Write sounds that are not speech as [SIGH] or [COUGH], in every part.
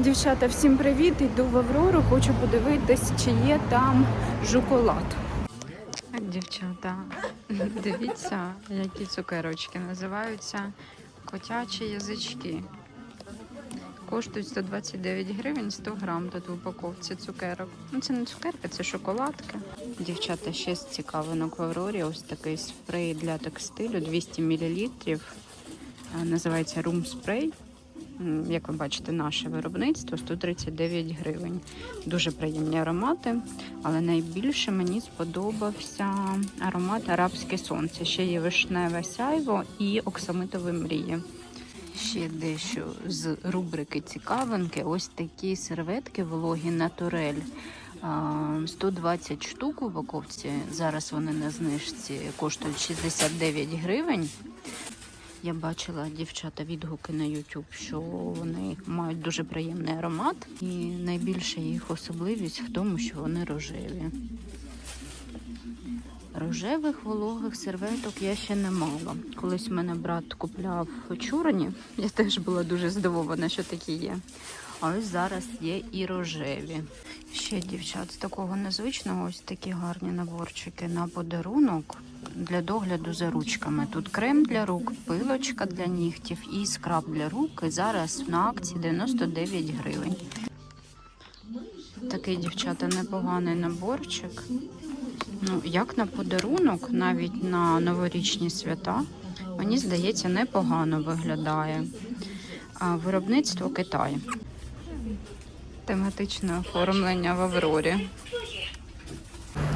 Дівчата, всім привіт! Йду в Аврору, хочу подивитись, чи є там жуколад. Дівчата, дивіться, які цукерочки називаються котячі язички. Коштують 129 гривень 100 грам тут в упаковці цукерок. Ну це не цукерки, це шоколадки. Дівчата, ще з цікавинок в Аврорі. Ось такий спрей для текстилю 200 мл. Називається Room Spray. Як ви бачите, наше виробництво 139 гривень. Дуже приємні аромати, але найбільше мені сподобався аромат Арабське сонце. Ще є вишневе сяйво і оксамитові мрії. Ще дещо з рубрики цікавинки. Ось такі серветки вологі натурель. 120 штук в упаковці. Зараз вони на знижці коштують 69 гривень. Я бачила дівчата відгуки на YouTube, що вони мають дуже приємний аромат, і найбільша їх особливість в тому, що вони рожеві. Рожевих вологих серветок я ще не мала. Колись мене брат купляв чорні. Я теж була дуже здивована, що такі є. А ось зараз є і рожеві. Ще дівчат з такого незвичного, ось такі гарні наборчики на подарунок для догляду за ручками. Тут крем для рук, пилочка для нігтів і скраб для рук. І зараз на акції 99 гривень. Такий дівчата непоганий наборчик. Ну, як на подарунок, навіть на новорічні свята, мені здається, непогано виглядає. А виробництво Китаю. Тематичне оформлення в Аврорі.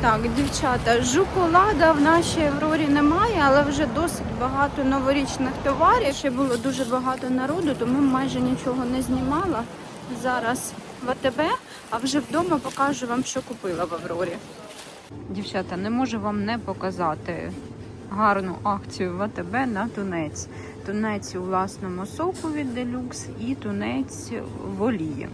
Так, дівчата, жуколада в нашій Аврорі немає, але вже досить багато новорічних товарів. Ще було дуже багато народу, тому майже нічого не знімала. Зараз в АТБ, а вже вдома покажу вам, що купила в Аврорі. Дівчата, не можу вам не показати гарну акцію в АТБ на тунець. Тунець у власному соку від Делюкс і тунець в олії.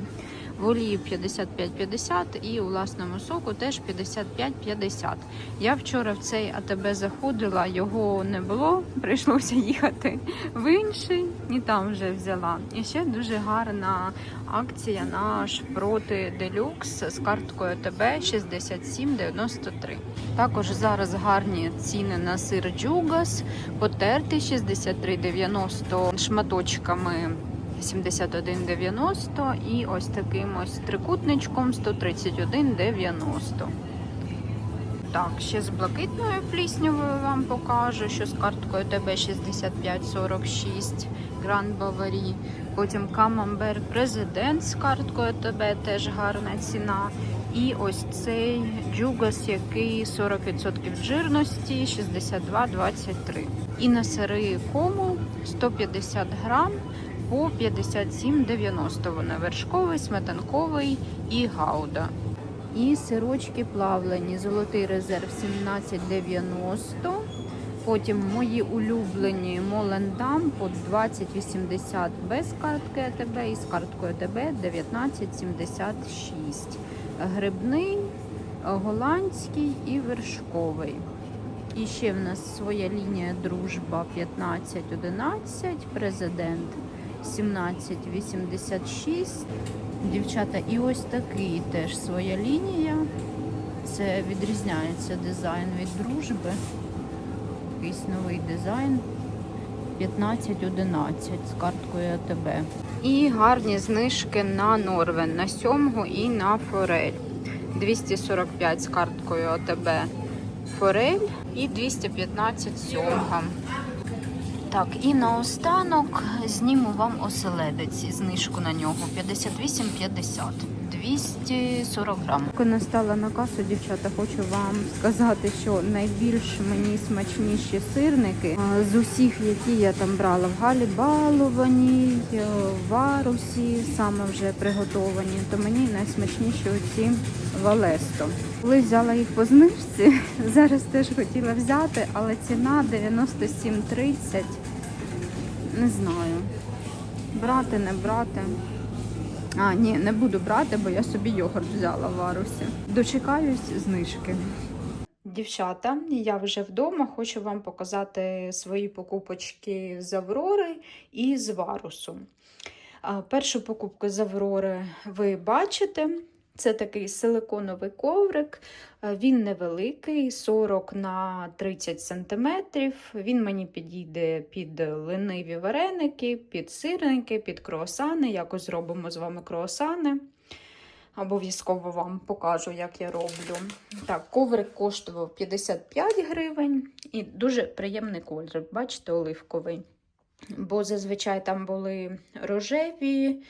В олії 55-50 і у власному соку теж 55-50. Я вчора в цей АТБ заходила, його не було, прийшлося їхати в інший і там вже взяла. І ще дуже гарна акція наш проти Делюкс з карткою АТБ 67,93. Також зараз гарні ціни на сир Джугас, потертий 63,90 шматочками 71,90 і ось таким ось трикутничком 131,90. Так, ще з блакитною пліснявою вам покажу, що з карткою ТБ 6546 Гранд Баварі. Потім Камамбер Президент з карткою ТБ теж гарна ціна. І ось цей джугас, який 40% жирності 62,23. І на сири кому 150 грам по 57,90. Вони вершковий, сметанковий і гауда. І сирочки плавлені. Золотий резерв 17,90. Потім мої улюблені Молендам по 20,80 без картки АТБ і з карткою АТБ 19,76. Грибний, голландський і вершковий. І ще в нас своя лінія дружба 1511, президент 1786. Дівчата, і ось такий теж своя лінія. Це відрізняється дизайн від дружби. Якийсь новий дизайн. 1511 з карткою АТБ. І гарні знижки на Норвен, на сьомгу і на форель. 245 з карткою АТБ форель і 215 сьомга. Так, і наостанок зніму вам оселедець, знижку на нього 58,50. 240 грам. Коли настала на касу, дівчата, хочу вам сказати, що найбільш мені смачніші сирники з усіх, які я там брала в Галі баловані, Варусі, саме вже приготовані, то мені найсмачніші оці Валесто. Коли взяла їх по знижці, [LAUGHS] зараз теж хотіла взяти, але ціна 97,30. Не знаю. Брати, не брати. А, ні, не буду брати, бо я собі йогурт взяла в Арусі. Дочекаюсь знижки. Дівчата, я вже вдома хочу вам показати свої покупочки з Аврори і з Варусу. Першу покупку з Аврори ви бачите. Це такий силиконовий коврик. Е, Він невеликий, 40 на 30 см. Він мені підійде під лениві вареники, під сирники, під круасани. Якось зробимо з вами круасани. Обов'язково вам покажу, як я роблю. Так, коврик коштував 55 гривень і дуже приємний колір. Бачите, оливковий. Бо зазвичай там були рожеві,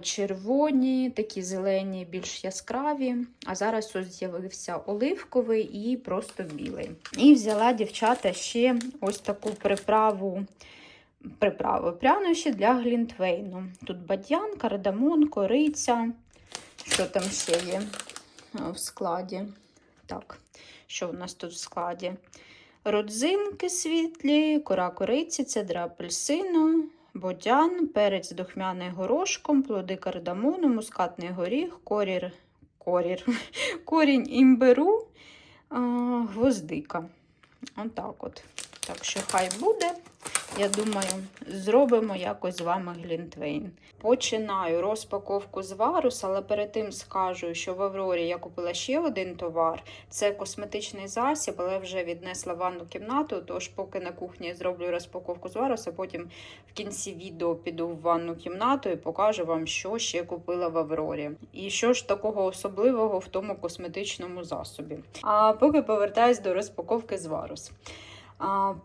червоні, такі зелені, більш яскраві. А зараз ось з'явився оливковий і просто білий. І взяла дівчата ще ось таку приправу. Приправи прянощі для глінтвейну. Тут бадьян, кардамон, кориця. Що там ще є е, в складі? Так, що в нас тут в складі? Родзинки світлі, кора кориці, цедра апельсину, бодян, перець духмяний горошком, плоди кардамону, мускатний горіх, корір, корір, [LAUGHS] корінь імбиру, гвоздика. Отак от. Так що хай буде. Я думаю, зробимо якось з вами глінтвейн. Починаю розпаковку з Варус, але перед тим скажу, що в Аврорі я купила ще один товар. Це косметичний засіб, але вже віднесла в ванну кімнату. Тож, поки на кухні зроблю розпаковку з Варус, а потім в кінці відео піду в ванну кімнату і покажу вам, що ще купила в Аврорі. І що ж такого особливого в тому косметичному засобі. А поки повертаюсь до розпаковки з Варус.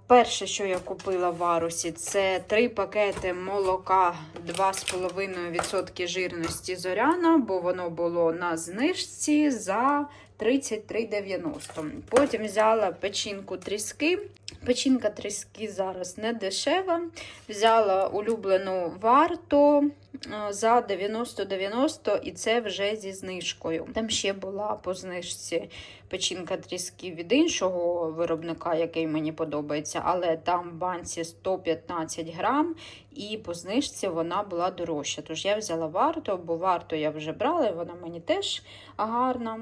Перше, що я купила в Арусі, це три пакети молока 2,5% жирності зоряна, бо воно було на знижці за 33,90. Потім взяла печінку тріски. Печінка тріски зараз не дешева. Взяла улюблену варту е, за 90-90 і це вже зі знижкою. Там ще була по знижці печінка тріски від іншого виробника, який мені подобається, але там в банці 115 грам, і по знижці вона була дорожча. Тож я взяла варту, бо варту я вже брала, і вона мені теж гарна.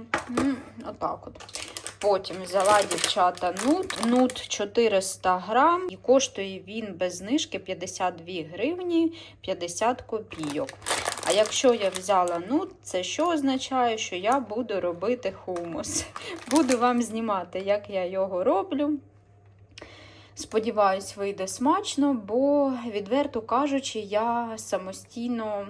Отак от. Потім взяла дівчата нут. Нут 400 грам, і коштує він без знижки 52 гривні 50 копійок. А якщо я взяла нут, це що означає, що я буду робити хумус. [LAUGHS] Буду вам знімати, як я його роблю. Сподіваюсь, вийде смачно, бо, відверто кажучи, я самостійно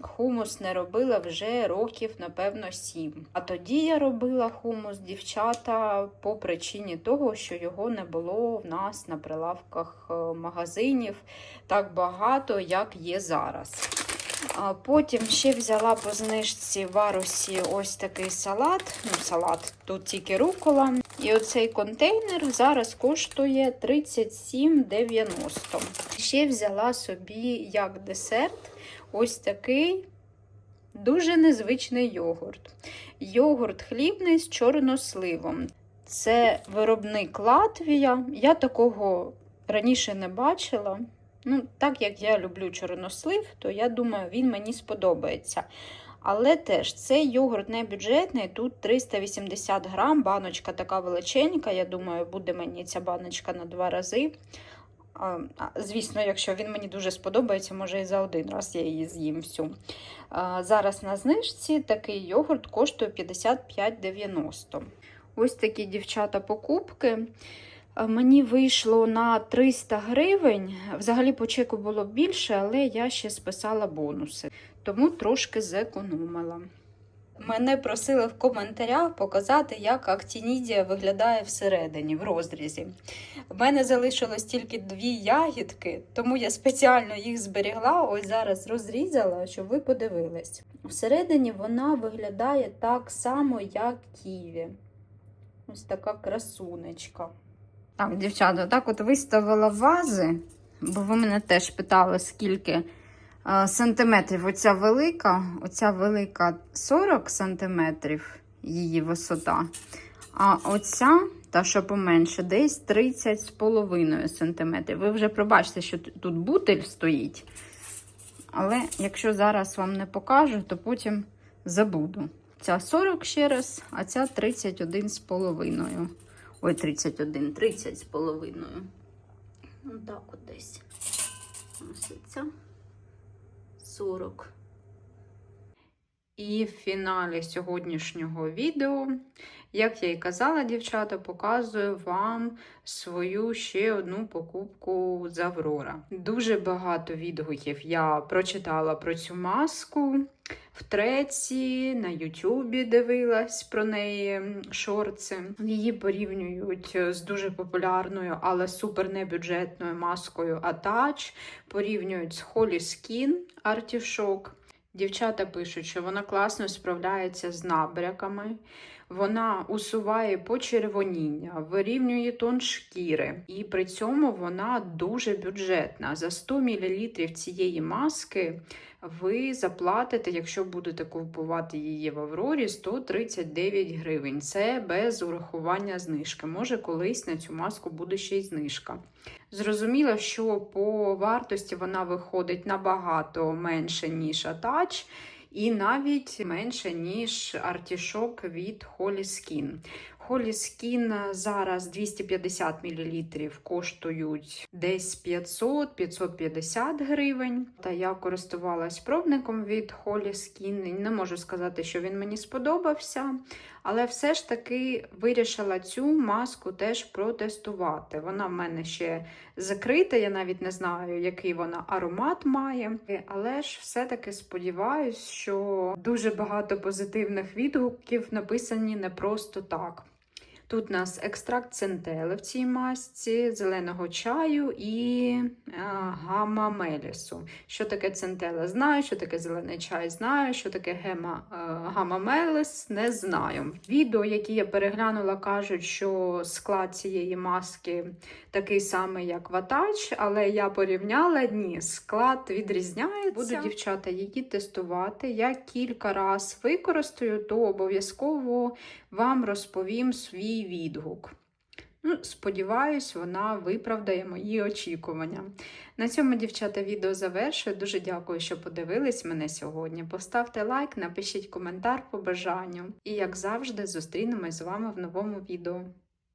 хумус не робила вже років, напевно, сім. А тоді я робила хумус, дівчата, по причині того, що його не було в нас на прилавках е, магазинів так багато, як є зараз. Потім ще взяла по знижці в Арусі ось такий салат. Ну, салат, тут тільки рукола. І оцей контейнер зараз коштує 37,90. Ще взяла собі як десерт ось такий дуже незвичний йогурт. Йогурт хлібний з чорносливом. Це виробник Латвія. Я такого раніше не бачила. Ну, так як я люблю чорнослив, то я думаю, він мені сподобається. Але теж цей йогурт не бюджетний, тут 380 грам, баночка така величенька. Я думаю, буде мені ця баночка на два рази. Звісно, якщо він мені дуже сподобається, може і за один раз я її з'їм всю. Зараз на знижці такий йогурт коштує 55,90. Ось такі дівчата покупки. Мені вийшло на 300 гривень. Взагалі по чеку було більше, але я ще списала бонуси, тому трошки зекономила. Мене просили в коментарях показати, як актінідія виглядає всередині, в розрізі. В мене залишилось тільки дві ягідки, тому я спеціально їх зберігла. Ось зараз розрізала, щоб ви подивились. Всередині вона виглядає так само, як ківі. Ось така красунечка. Так, дівчата, так от виставила вази, бо ви мене теж питали, скільки сантиметрів оця велика. Оця велика 40 сантиметрів її висота. А оця, та що поменше, десь 30 з половиною сантиметрів. Ви вже пробачте, що тут бутиль стоїть. Але якщо зараз вам не покажу, то потім забуду. Ця 40 ще раз, а ця 31 з половиною. Ой, 31, 30 з половиною. Отак от десь. Ось ця 40. І в фіналі сьогоднішнього відео, як я і казала, дівчата, показую вам свою ще одну покупку з Аврора. Дуже багато відгуків я прочитала про цю маску в треці, на Ютубі дивилась про неї шорти. Її порівнюють з дуже популярною, але супер небюджетною маскою Attach. Порівнюють з Holy Skin Artichoke. Дівчата пишуть, що вона класно справляється з набряками, вона усуває почервоніння, вирівнює тон шкіри, і при цьому вона дуже бюджетна. За 100 мл цієї маски ви заплатите, якщо будете купувати її в Аврорі, 139 гривень. Це без урахування знижки. Може, колись на цю маску буде ще й знижка. Зрозуміло, що по вартості вона виходить набагато менше, ніж Attach, і навіть менше, ніж артішок від Holy Skin. Holy Skin зараз 250 мл коштують десь 500-550 гривень. Та я користувалась пробником від Holy Skin. і Не можу сказати, що він мені сподобався, але все ж таки вирішила цю маску теж протестувати. Вона в мене ще закрита, я навіть не знаю, який вона аромат має. Але ж все-таки сподіваюсь, що дуже багато позитивних відгуків написані не просто так. Тут у нас екстракт центели в цій масці, зеленого чаю і гамма мелісу. Що таке центела? Знаю, що таке зелений чай, знаю, що таке гема, гамма меліс, не знаю. Відео, які я переглянула, кажуть, що склад цієї маски такий самий, як ватач, але я порівняла ні, склад відрізняється. Буду дівчата її тестувати. Я кілька разів використаю, то обов'язково вам розповім свій відгук. Ну, Сподіваюсь, вона виправдає мої очікування. На цьому, дівчата, відео завершую. Дуже дякую, що подивились мене сьогодні. Поставте лайк, напишіть коментар по бажанню. І, як завжди, зустрінемось з вами в новому відео.